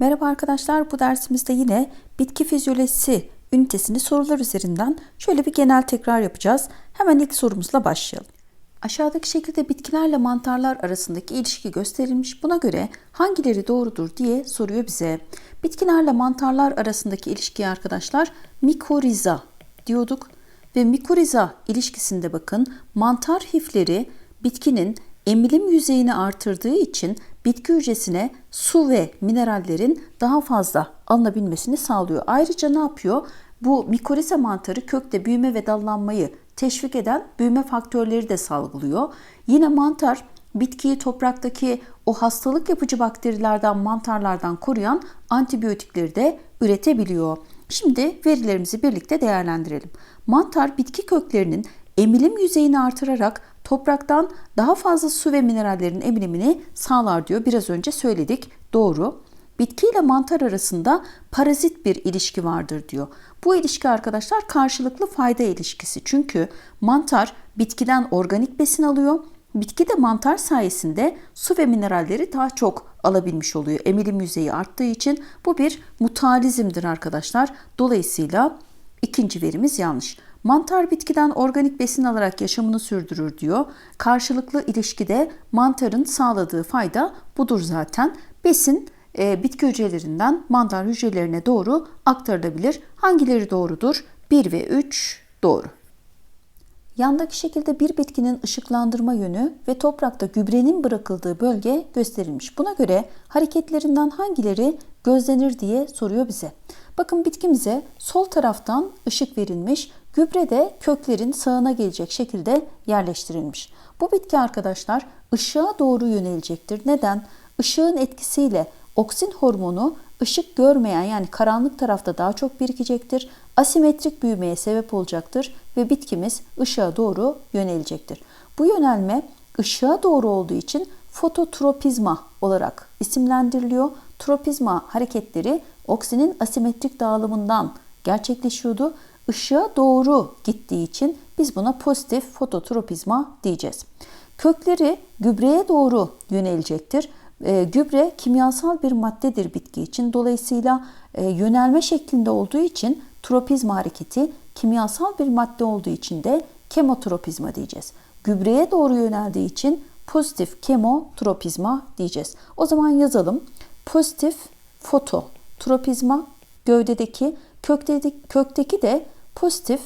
Merhaba arkadaşlar, bu dersimizde yine bitki fizyolojisi ünitesini sorular üzerinden şöyle bir genel tekrar yapacağız. Hemen ilk sorumuzla başlayalım. Aşağıdaki şekilde bitkilerle mantarlar arasındaki ilişki gösterilmiş. Buna göre hangileri doğrudur diye soruyor bize. Bitkilerle mantarlar arasındaki ilişkiye arkadaşlar mikoriza diyorduk. Ve mikoriza ilişkisinde bakın mantar hifleri bitkinin emilim yüzeyini artırdığı için bitki hücresine su ve minerallerin daha fazla alınabilmesini sağlıyor. Ayrıca ne yapıyor? Bu mikoriza mantarı kökte büyüme ve dallanmayı teşvik eden büyüme faktörleri de salgılıyor. Yine mantar bitkiyi topraktaki o hastalık yapıcı bakterilerden, mantarlardan koruyan antibiyotikleri de üretebiliyor. Şimdi verilerimizi birlikte değerlendirelim. Mantar bitki köklerinin emilim yüzeyini artırarak topraktan daha fazla su ve minerallerin emilimini sağlar diyor. Biraz önce söyledik. Doğru. Bitki ile mantar arasında parazit bir ilişki vardır diyor. Bu ilişki arkadaşlar karşılıklı fayda ilişkisi. Çünkü mantar bitkiden organik besin alıyor. Bitki de mantar sayesinde su ve mineralleri daha çok alabilmiş oluyor. Emilim yüzeyi arttığı için bu bir mutalizmdir arkadaşlar. Dolayısıyla ikinci verimiz yanlış. Mantar bitkiden organik besin alarak yaşamını sürdürür diyor. Karşılıklı ilişkide mantarın sağladığı fayda budur zaten. Besin e, bitki hücrelerinden mantar hücrelerine doğru aktarılabilir. Hangileri doğrudur? 1 ve 3 doğru. Yandaki şekilde bir bitkinin ışıklandırma yönü ve toprakta gübrenin bırakıldığı bölge gösterilmiş. Buna göre hareketlerinden hangileri gözlenir diye soruyor bize. Bakın bitkimize sol taraftan ışık verilmiş, gübre de köklerin sağına gelecek şekilde yerleştirilmiş. Bu bitki arkadaşlar ışığa doğru yönelecektir. Neden? Işığın etkisiyle oksin hormonu ışık görmeyen yani karanlık tarafta daha çok birikecektir. Asimetrik büyümeye sebep olacaktır ve bitkimiz ışığa doğru yönelecektir. Bu yönelme ışığa doğru olduğu için fototropizma olarak isimlendiriliyor. Tropizma hareketleri oksinin asimetrik dağılımından gerçekleşiyordu. Işığa doğru gittiği için biz buna pozitif fototropizma diyeceğiz. Kökleri gübreye doğru yönelecektir. E, gübre kimyasal bir maddedir bitki için. Dolayısıyla e, yönelme şeklinde olduğu için tropizma hareketi kimyasal bir madde olduğu için de kemotropizma diyeceğiz. Gübreye doğru yöneldiği için pozitif kemotropizma diyeceğiz. O zaman yazalım. Pozitif fototropizma gövdedeki, kökteki, kökteki de pozitif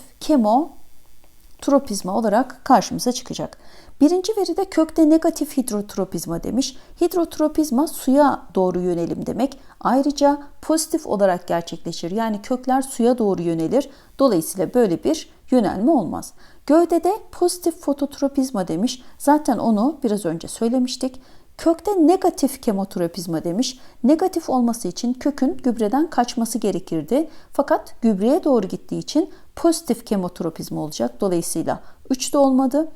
kemotropizma olarak karşımıza çıkacak. Birinci veride kökte negatif hidrotropizma demiş. Hidrotropizma suya doğru yönelim demek. Ayrıca pozitif olarak gerçekleşir. Yani kökler suya doğru yönelir. Dolayısıyla böyle bir yönelme olmaz. Gövdede pozitif fototropizma demiş. Zaten onu biraz önce söylemiştik. Kökte negatif kemotropizma demiş. Negatif olması için kökün gübreden kaçması gerekirdi. Fakat gübreye doğru gittiği için pozitif kemotropizma olacak. Dolayısıyla 3 de olmadı.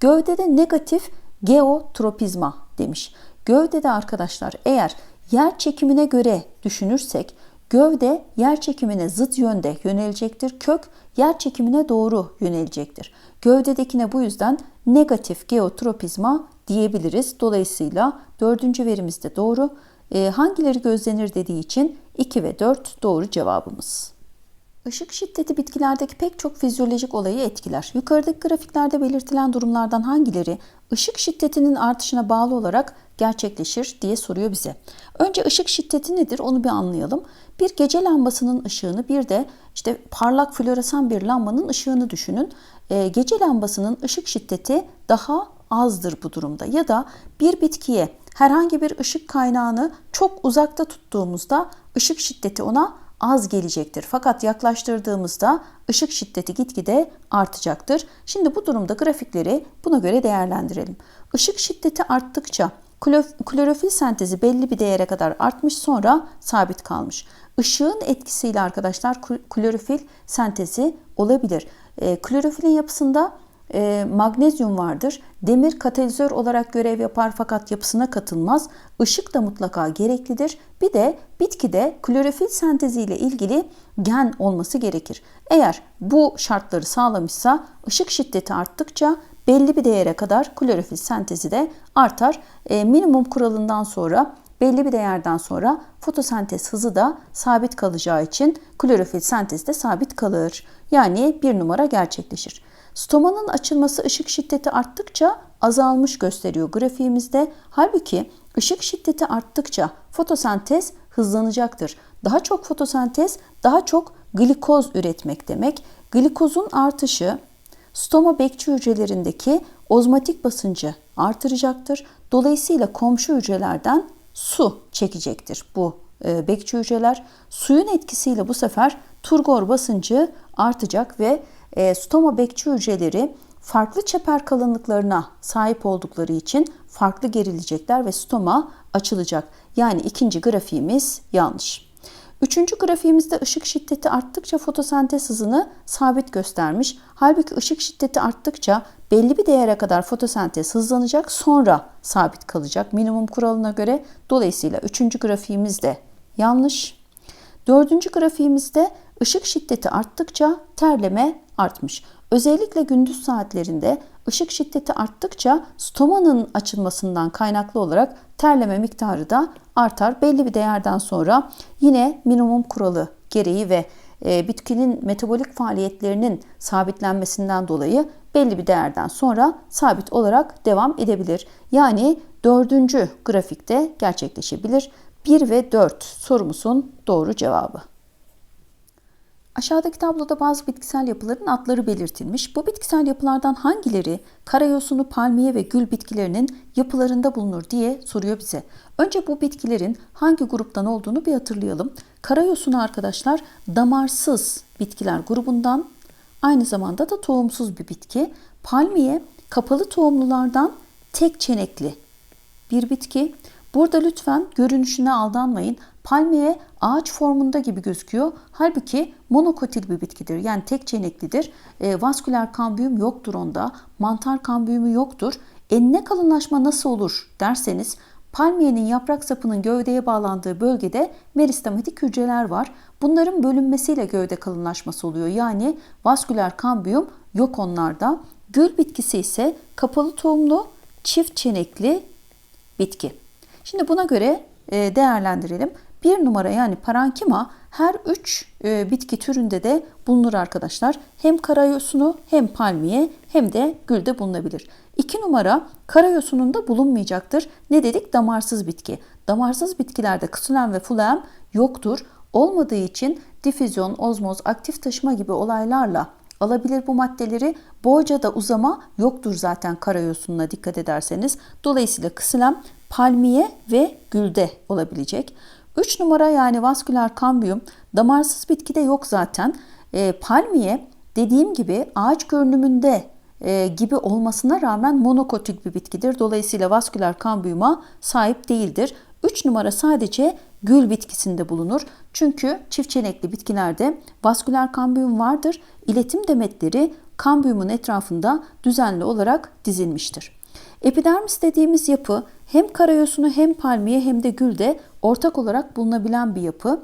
Gövdede negatif geotropizma demiş. Gövdede arkadaşlar eğer yer çekimine göre düşünürsek gövde yer çekimine zıt yönde yönelecektir. Kök yer çekimine doğru yönelecektir. Gövdedekine bu yüzden negatif geotropizma diyebiliriz. Dolayısıyla dördüncü verimiz de doğru. E, hangileri gözlenir dediği için 2 ve 4 doğru cevabımız. Işık şiddeti bitkilerdeki pek çok fizyolojik olayı etkiler. Yukarıdaki grafiklerde belirtilen durumlardan hangileri ışık şiddetinin artışına bağlı olarak gerçekleşir diye soruyor bize. Önce ışık şiddeti nedir onu bir anlayalım. Bir gece lambasının ışığını bir de işte parlak floresan bir lambanın ışığını düşünün. E, gece lambasının ışık şiddeti daha azdır bu durumda ya da bir bitkiye herhangi bir ışık kaynağını çok uzakta tuttuğumuzda ışık şiddeti ona az gelecektir. Fakat yaklaştırdığımızda ışık şiddeti gitgide artacaktır. Şimdi bu durumda grafikleri buna göre değerlendirelim. Işık şiddeti arttıkça klorofil sentezi belli bir değere kadar artmış sonra sabit kalmış. Işığın etkisiyle arkadaşlar klorofil sentezi olabilir. E, klorofilin yapısında e, magnezyum vardır. Demir katalizör olarak görev yapar fakat yapısına katılmaz. Işık da mutlaka gereklidir. Bir de bitkide klorofil senteziyle ile ilgili gen olması gerekir. Eğer bu şartları sağlamışsa ışık şiddeti arttıkça belli bir değere kadar klorofil sentezi de artar. E, minimum kuralından sonra belli bir değerden sonra fotosentez hızı da sabit kalacağı için klorofil sentez de sabit kalır. Yani bir numara gerçekleşir. Stomanın açılması ışık şiddeti arttıkça azalmış gösteriyor grafiğimizde. Halbuki ışık şiddeti arttıkça fotosentez hızlanacaktır. Daha çok fotosentez daha çok glikoz üretmek demek. Glikozun artışı stoma bekçi hücrelerindeki ozmotik basıncı artıracaktır. Dolayısıyla komşu hücrelerden su çekecektir bu e, bekçi hücreler. Suyun etkisiyle bu sefer turgor basıncı artacak ve e, stoma bekçi hücreleri farklı çeper kalınlıklarına sahip oldukları için farklı gerilecekler ve stoma açılacak. Yani ikinci grafiğimiz yanlış. Üçüncü grafiğimizde ışık şiddeti arttıkça fotosentez hızını sabit göstermiş. Halbuki ışık şiddeti arttıkça belli bir değere kadar fotosentez hızlanacak sonra sabit kalacak minimum kuralına göre. Dolayısıyla üçüncü grafiğimiz de yanlış. Dördüncü grafiğimizde ışık şiddeti arttıkça terleme artmış. Özellikle gündüz saatlerinde ışık şiddeti arttıkça stomanın açılmasından kaynaklı olarak terleme miktarı da artar. Belli bir değerden sonra yine minimum kuralı gereği ve e, bitkinin metabolik faaliyetlerinin sabitlenmesinden dolayı belli bir değerden sonra sabit olarak devam edebilir. Yani dördüncü grafikte gerçekleşebilir. 1 ve 4 sorumuzun doğru cevabı. Aşağıdaki tabloda bazı bitkisel yapıların adları belirtilmiş. Bu bitkisel yapılardan hangileri karayosunu, palmiye ve gül bitkilerinin yapılarında bulunur diye soruyor bize. Önce bu bitkilerin hangi gruptan olduğunu bir hatırlayalım. Karayosunu arkadaşlar damarsız bitkiler grubundan aynı zamanda da tohumsuz bir bitki. Palmiye kapalı tohumlulardan tek çenekli bir bitki. Burada lütfen görünüşüne aldanmayın. Palmiye ağaç formunda gibi gözüküyor. Halbuki monokotil bir bitkidir. Yani tek çeneklidir. E, vasküler kambiyum yoktur onda. Mantar kambiyumu yoktur. Enine kalınlaşma nasıl olur derseniz palmiyenin yaprak sapının gövdeye bağlandığı bölgede meristematik hücreler var. Bunların bölünmesiyle gövde kalınlaşması oluyor. Yani vasküler kambiyum yok onlarda. Gül bitkisi ise kapalı tohumlu çift çenekli bitki. Şimdi buna göre e, değerlendirelim. Bir numara yani parankima her üç e, bitki türünde de bulunur arkadaşlar. Hem karayosunu hem palmiye hem de gülde bulunabilir. İki numara karayosunun da bulunmayacaktır. Ne dedik? Damarsız bitki. Damarsız bitkilerde ksulen ve fulem yoktur. Olmadığı için difüzyon, ozmoz, aktif taşıma gibi olaylarla alabilir bu maddeleri. Boyca da uzama yoktur zaten karayosununa dikkat ederseniz. Dolayısıyla ksilem palmiye ve gülde olabilecek. 3 numara yani vasküler kambiyum damarsız bitkide yok zaten. E, palmiye dediğim gibi ağaç görünümünde e, gibi olmasına rağmen monokotik bir bitkidir. Dolayısıyla vasküler kambiyuma sahip değildir. 3 numara sadece gül bitkisinde bulunur. Çünkü çift çenekli bitkilerde vasküler kambiyum vardır. İletim demetleri kambiyumun etrafında düzenli olarak dizilmiştir. Epidermis dediğimiz yapı hem karayosunu hem palmiye hem de gülde ortak olarak bulunabilen bir yapı.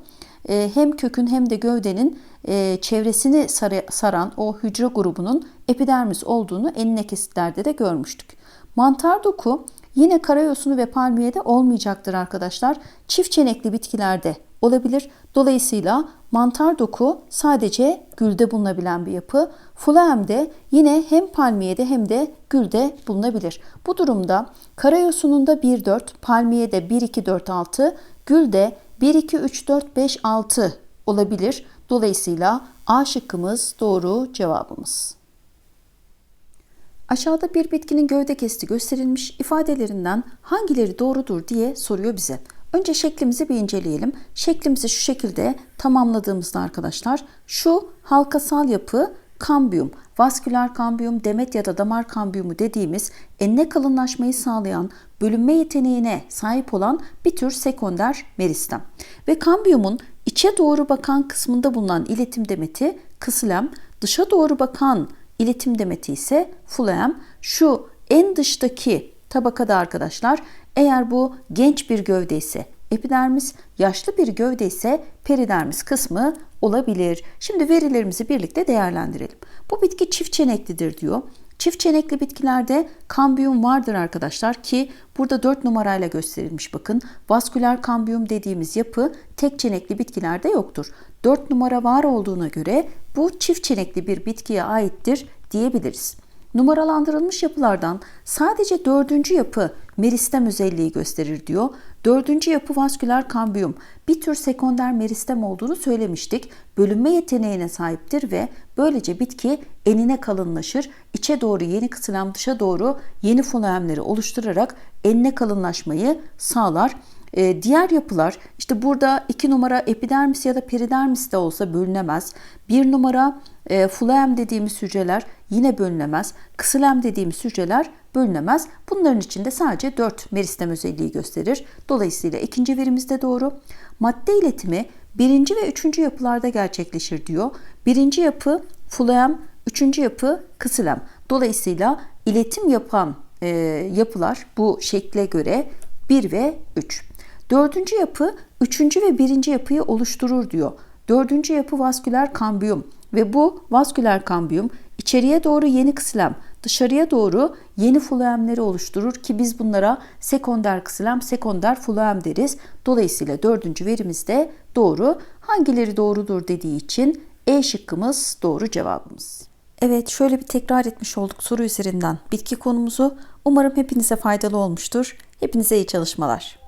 Ee, hem kökün hem de gövdenin e, çevresini saran o hücre grubunun epidermis olduğunu enine kesitlerde de görmüştük. Mantar doku yine karayosunu ve palmiyede olmayacaktır arkadaşlar. Çift çenekli bitkilerde olabilir. Dolayısıyla mantar doku sadece gülde bulunabilen bir yapı. Phloem de yine hem palmiyede hem de gülde bulunabilir. Bu durumda karayosununda 1-4, palmiyede 1-2-4-6, gülde 1-2-3-4-5-6 olabilir. Dolayısıyla A şıkkımız doğru cevabımız. Aşağıda bir bitkinin gövde kesti gösterilmiş ifadelerinden hangileri doğrudur diye soruyor bize. Önce şeklimizi bir inceleyelim. Şeklimizi şu şekilde tamamladığımızda arkadaşlar şu halkasal yapı kambiyum, vasküler kambiyum, demet ya da damar kambiyumu dediğimiz enine kalınlaşmayı sağlayan, bölünme yeteneğine sahip olan bir tür sekonder meristem. Ve kambiyumun içe doğru bakan kısmında bulunan iletim demeti kıslem, dışa doğru bakan iletim demeti ise fulem. Şu en dıştaki tabakada arkadaşlar eğer bu genç bir gövde ise epidermis, yaşlı bir gövde ise peridermis kısmı olabilir. Şimdi verilerimizi birlikte değerlendirelim. Bu bitki çift çeneklidir diyor. Çift çenekli bitkilerde kambiyum vardır arkadaşlar ki burada 4 numarayla gösterilmiş bakın. Vasküler kambiyum dediğimiz yapı tek çenekli bitkilerde yoktur. 4 numara var olduğuna göre bu çift çenekli bir bitkiye aittir diyebiliriz. Numaralandırılmış yapılardan sadece dördüncü yapı meristem özelliği gösterir diyor. Dördüncü yapı vasküler kambiyum bir tür sekonder meristem olduğunu söylemiştik. Bölünme yeteneğine sahiptir ve böylece bitki enine kalınlaşır. içe doğru yeni kısılan dışa doğru yeni fonoemleri oluşturarak enine kalınlaşmayı sağlar. Ee, diğer yapılar işte burada iki numara epidermis ya da peridermis de olsa bölünemez. Bir numara e, phloem dediğimiz hücreler yine bölünemez. Kısılem dediğimiz hücreler bölünemez. Bunların içinde sadece 4 meristem özelliği gösterir. Dolayısıyla ikinci verimiz de doğru. Madde iletimi birinci ve üçüncü yapılarda gerçekleşir diyor. Birinci yapı phloem, üçüncü yapı kısılem. Dolayısıyla iletim yapan e, yapılar bu şekle göre 1 ve 3. Dördüncü yapı üçüncü ve birinci yapıyı oluşturur diyor. Dördüncü yapı vasküler kambiyum ve bu vasküler kambiyum içeriye doğru yeni kısilem, dışarıya doğru yeni fluemleri oluşturur ki biz bunlara sekonder kısilem, sekonder fluem deriz. Dolayısıyla dördüncü verimiz de doğru. Hangileri doğrudur dediği için E şıkkımız doğru cevabımız. Evet şöyle bir tekrar etmiş olduk soru üzerinden bitki konumuzu. Umarım hepinize faydalı olmuştur. Hepinize iyi çalışmalar.